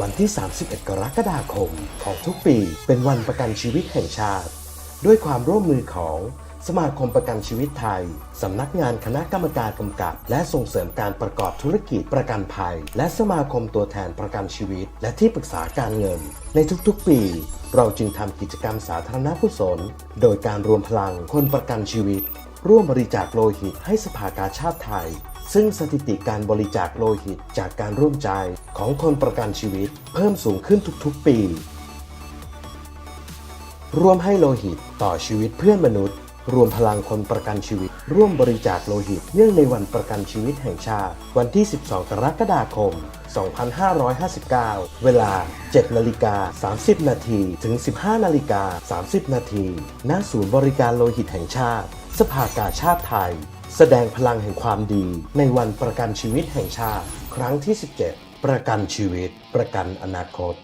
วันที่ 31 กรกฎาคมของทุกปี เป็นวันประกันชีวิตแห่งชาติ ด้วยความร่วมมือของสมาคมประกันชีวิตไทย สำนักงานคณะกรรมการกำกับ และส่งเสริมการประกอบธุรกิจประกันภัย และสมาคมตัวแทนประกันชีวิต และที่ปรึกษาการเงิน ในทุกๆปี เราจึงทำกิจกรรมสาธารณกุศล โดยการรวมพลังคนประกันชีวิต ร่วมบริจาคโลหิตให้สภากาชาติไทย ซึ่งสถิติการบริจาคโลหิตจากการร่วมใจของคนประกันชีวิต เพิ่มสูงขึ้นทุกๆปี ร่วมให้โลหิตต่อชีวิตเพื่อนมนุษย์ รวมพลังคนประกันชีวิต ร่วมบริจาคโลหิตเนื่องในวันประกันชีวิตแห่งชาติ วันที่ 12 กรกฎาคม 2559 เวลา 7 นาฬิกา 30 นาที ถึง 15 นาฬิกา 30 นาทีณศูนย์บริการโลหิตแห่งชาติ สภากาชาติไทย แสดงพลังแห่งความดี ในวันประกันชีวิตแห่งชาติ ครั้งที่ 17 ประกันชีวิต ประกันอนาคต